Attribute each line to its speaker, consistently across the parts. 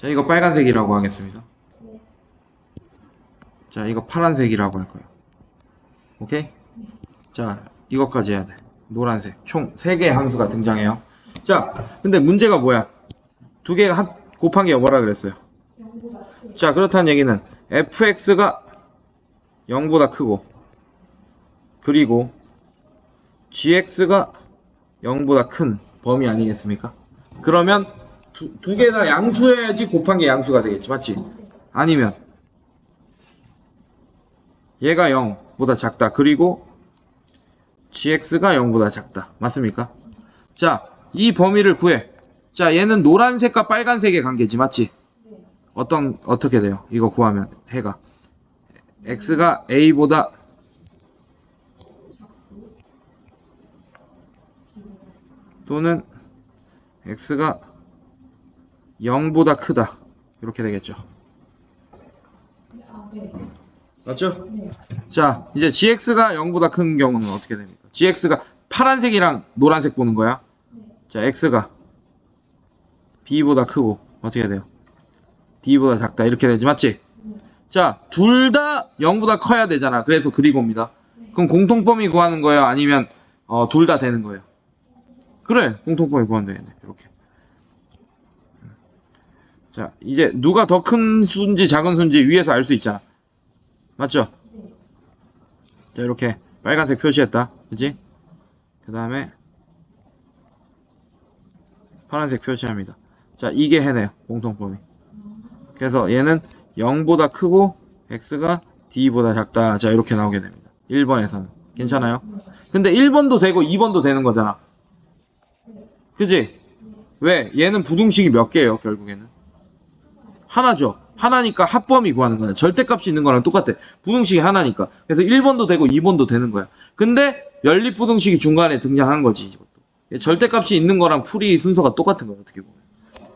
Speaker 1: 자, 이거 빨간색이라고 하겠습니다. 자, 이거 파란색이라고 할 거예요. 오케이? 자, 이것까지 해야 돼. 노란색. 총 3개의 함수가 등장해요. 자, 근데 문제가 뭐야? 두 개가 합, 곱한 게 뭐라 그랬어요? 자, 그렇다는 얘기는 fx가 0보다 크고 그리고 gx가 0보다 큰 범위 아니겠습니까? 그러면 두, 두개 다 양수해야지 곱한 게 양수가 되겠지, 맞지? 아니면 얘가 0보다 작다. 그리고 gx가 0보다 작다. 맞습니까? 자, 이 범위를 구해. 자, 얘는 노란색과 빨간색의 관계지, 맞지? 어떤 어떻게 돼요? 이거 구하면 해가 x가 a보다 또는 x가 0보다 크다. 이렇게 되겠죠. 맞죠? 자, 이제 gx가 0보다 큰 경우는 어떻게 됩니까? gx가 파란색이랑 노란색 보는 거야. 자, x가 b보다 크고 어떻게 돼요? d보다 작다. 이렇게 되지, 맞지? 자, 둘 다 0보다 커야 되잖아. 그래서 그리고입니다. 그럼 공통범위 구하는 거예요? 아니면 어, 둘 다 되는 거예요? 그래, 공통범위 구하면 되겠네. 이렇게. 자, 이제 누가 더 큰 수인지 작은 수인지 위에서 알 수 있잖아. 맞죠? 자, 이렇게 빨간색 표시했다. 그지? 그 다음에 파란색 표시합니다. 자, 이게 해네요. 공통범위. 그래서 얘는 0보다 크고 x가 d보다 작다. 자, 이렇게 나오게 됩니다. 1번에서는. 괜찮아요? 근데 1번도 되고 2번도 되는 거잖아. 그지? 왜? 얘는 부등식이 몇 개예요, 결국에는? 하나죠. 하나니까 합범위 구하는 거야. 절대값이 있는 거랑 똑같아. 부등식이 하나니까. 그래서 1번도 되고 2번도 되는 거야. 근데 연립 부등식이 중간에 등장한 거지. 이것도. 절대값이 있는 거랑 풀이 순서가 똑같은 거야. 어떻게 보면.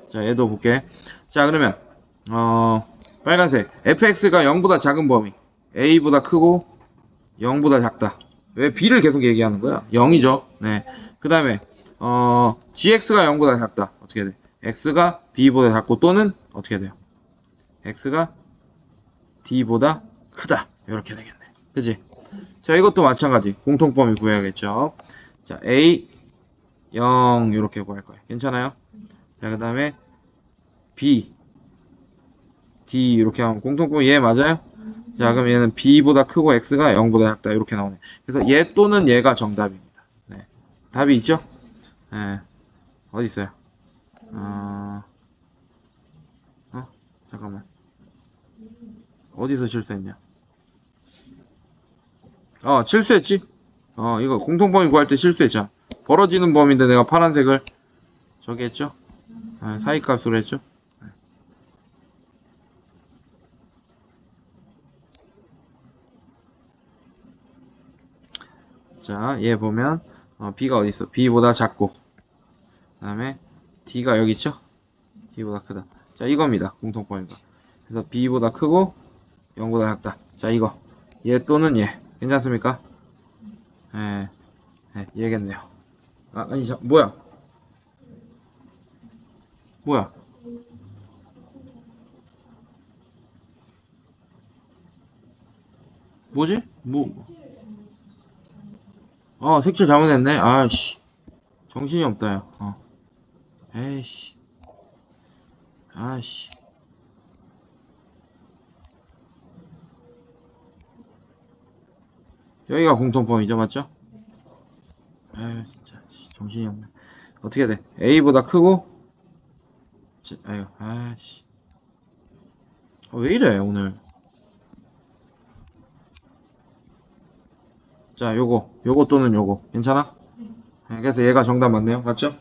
Speaker 1: 자, 얘도 볼게. 자, 그러면 어, 빨간색. fx가 0보다 작은 범위. a보다 크고 0보다 작다. 왜 b를 계속 얘기하는 거야? 0이죠. 네. 그 다음에 어, gx가 0보다 작다. 어떻게 돼? x가 b보다 작고 또는 어떻게 돼요? X가 d보다 크다. 이렇게 되겠네. 그지? 자, 이것도 마찬가지. 공통범위 구해야겠죠. 자, a 0 이렇게 구할 거예요. 괜찮아요? 자, 그 다음에 b d 이렇게 하면 공통범위 얘 맞아요? 자, 그럼 얘는 b보다 크고 x가 0보다 작다. 이렇게 나오네. 그래서 얘 또는 얘가 정답입니다. 네. 답이 있죠? 네. 어디 있어요? 어... 어? 잠깐만. 어디서 실수했냐? 어, 실수했지? 어, 이거 공통범위 구할 때 실수했잖아. 벌어지는 범위인데 내가 파란색을 저기 했죠? 네, 사이값으로 했죠? 네. 자, 얘 보면 어, B가 어디 있어? B보다 작고 그 다음에 D가 여기 있죠? D보다 크다. 자, 이겁니다. 공통범위가. 그래서 B보다 크고 0보다 작다. 자, 이거. 얘 또는 얘. 괜찮습니까? 예, 예 얘겠네요. 아, 아니, 자, 뭐야? 뭐야? 뭐지? 뭐? 어, 색칠 잘못했네. 아씨. 정신이 없다, 야. 어. 에이씨. 아씨. 여기가 공통범위죠, 맞죠? 아유, 진짜, 씨, 정신이 없네. 어떻게 돼? A보다 크고, 지- 아유, 아씨. 어, 왜 이래, 오늘. 자, 요거, 요거 또는 요거. 괜찮아? 네, 그래서 얘가 정답 맞네요. 맞죠?